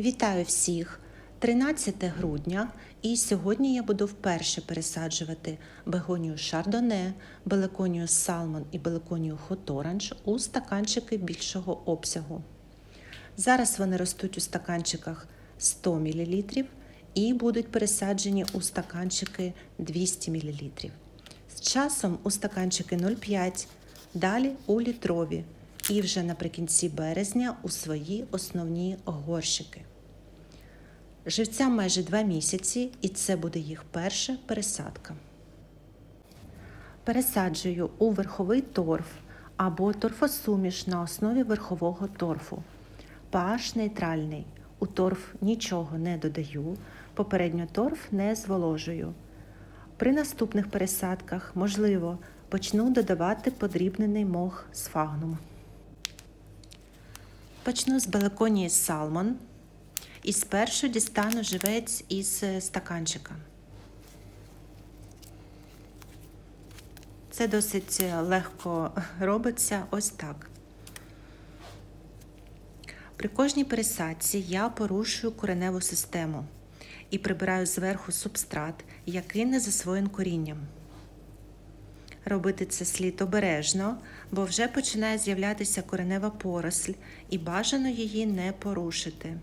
Вітаю всіх! 13 грудня, і сьогодні я буду вперше пересаджувати бегонію шардоне, белеконію салмон і белеконію хоторанж у стаканчики більшого обсягу. Зараз вони ростуть у стаканчиках 100 мл і будуть пересаджені у стаканчики 200 мл. З часом у стаканчики 0,5, далі у літрові і вже наприкінці березня у свої основні горщики. Живцям майже 2 місяці, і це буде їх перша пересадка. Пересаджую у верховий торф або торфосуміш на основі верхового торфу. pH нейтральний. У торф нічого не додаю, попередньо торф не зволожую. При наступних пересадках, можливо, почну додавати подрібнений мох з фагнум. Почну з балаконії салмон і спершу дістану живець із е, стаканчика. Це досить е, легко робиться ось так. При кожній пересадці я порушую кореневу систему і прибираю зверху субстрат, який не засвоєн корінням. Робити це слід обережно, бо вже починає з'являтися коренева поросль і бажано її не порушити.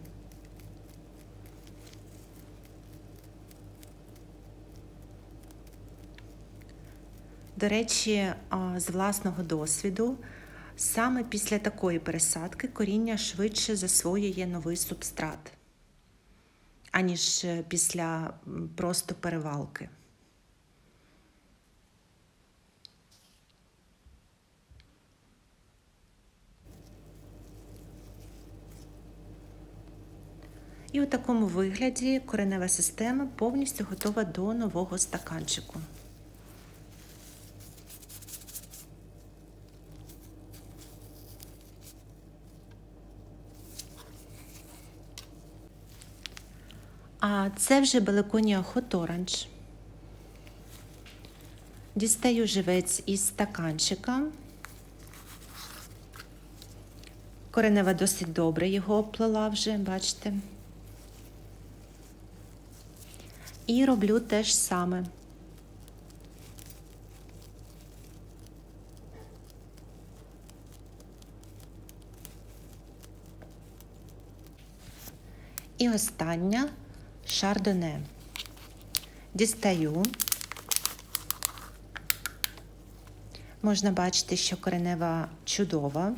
До речі, з власного досвіду, саме після такої пересадки коріння швидше засвоює новий субстрат, аніж е, після просто перевалки. І у такому вигляді коренева система повністю готова до нового стаканчику. А це вже белеконія хоторанж. Дістаю живець із стаканчика. Коренева досить добре його оплела вже, бачите. І роблю те ж саме. І остання шардоне. Дістаю. Можна бачити, що коренева чудова.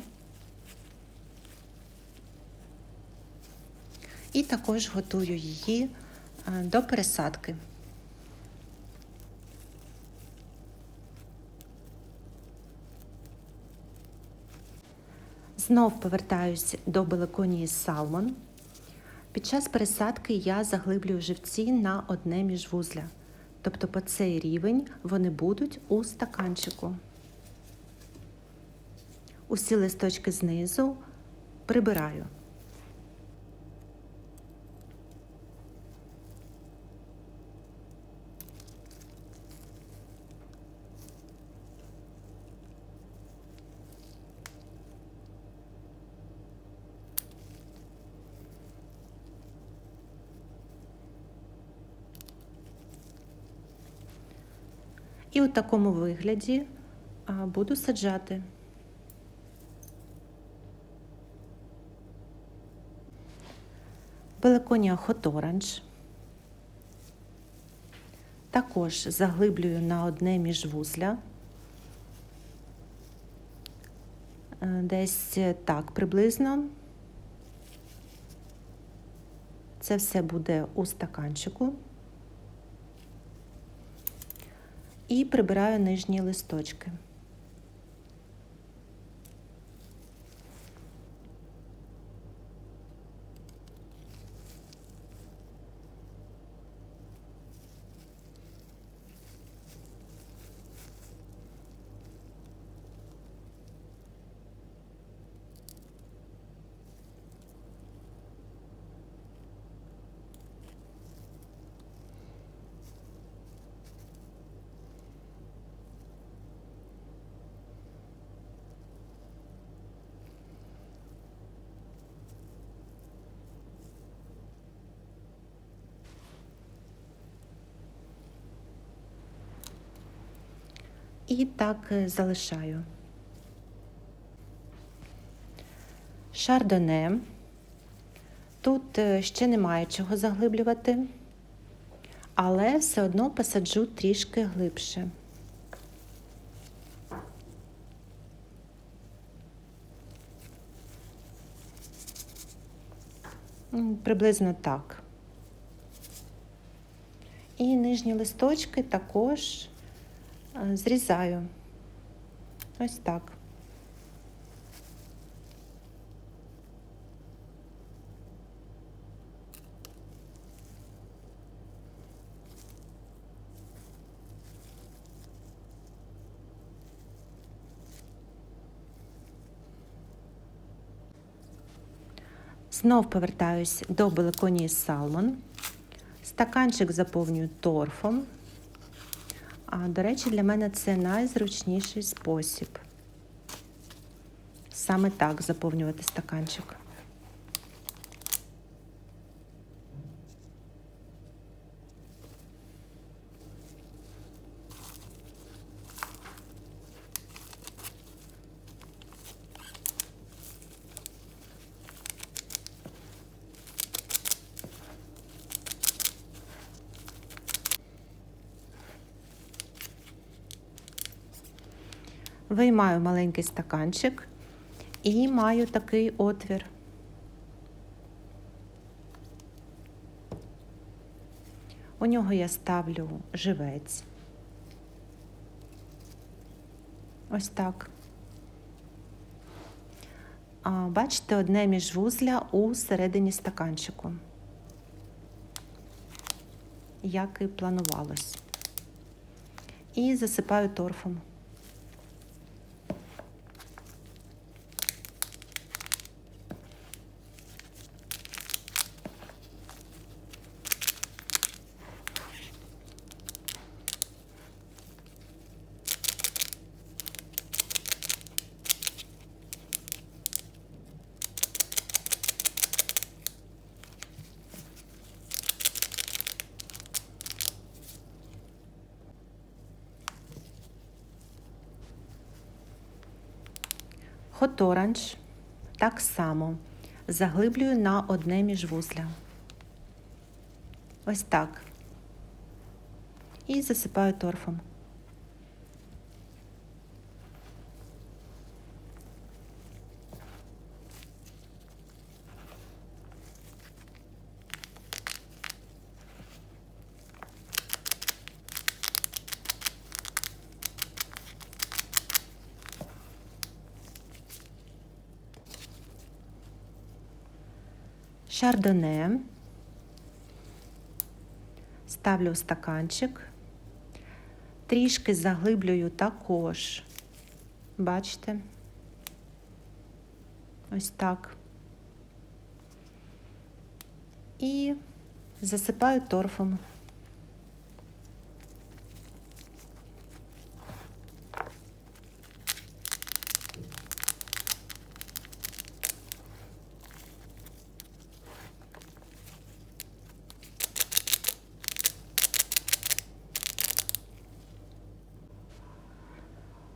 І також готую її до пересадки. Знов повертаюсь до беликонії салмон. Під час пересадки я заглиблюю живці на одне міжвузля. Тобто по цей рівень вони будуть у стаканчику. Усі листочки знизу прибираю. І у такому вигляді буду саджати. Белеконія хоторанж. Також заглиблюю на одне міжвузля. Е, Десь так приблизно. Це все буде у стаканчику. І прибираю нижні листочки. І так е, залишаю. Шардоне. Тут е, ще немає чого заглиблювати, але все одно посаджу трішки глибше. Приблизно так. І нижні листочки також зрізаю. Ось так. Знов повертаюсь до беликонії салмон. Стаканчик заповнюю торфом. А, до речі, для мене це найзручніший спосіб. Саме так заповнювати стаканчик. Виймаю маленький стаканчик і маю такий отвір. У нього я ставлю живець. Ось так. А, бачите, одне міжвузля у середині стаканчику, як і планувалось. І засипаю торфом. Хоторанж так само заглиблюю на одне міжвузля. Ось так. І засипаю торфом. Шардоне. Ставлю в стаканчик. Трішки заглиблюю також. Бачите? Ось так. І засипаю торфом.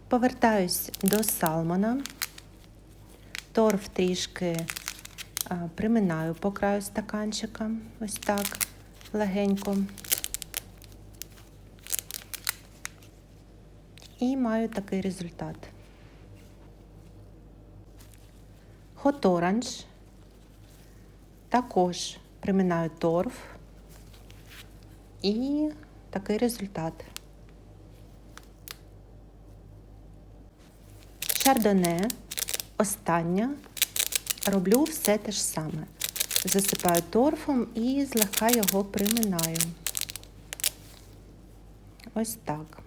Повертаюсь до салмона. Торф трішки приминаю по краю стаканчика. Ось так легенько. І маю такий результат. Хоторанж. Також приминаю торф. І такий результат. Шардоне, остання, роблю все те ж саме. Засипаю торфом і злегка його приминаю. Ось так.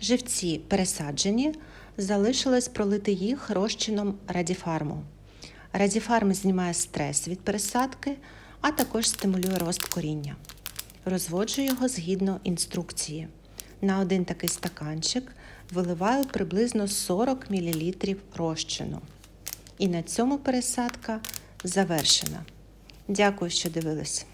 Живці пересаджені, залишилось пролити їх розчином радіфарму. Радіфарм знімає стрес від пересадки, а також стимулює рост коріння. Розводжу його згідно інструкції. На один такий стаканчик виливаю приблизно 40 мл розчину. І на цьому пересадка завершена. Дякую, що дивились.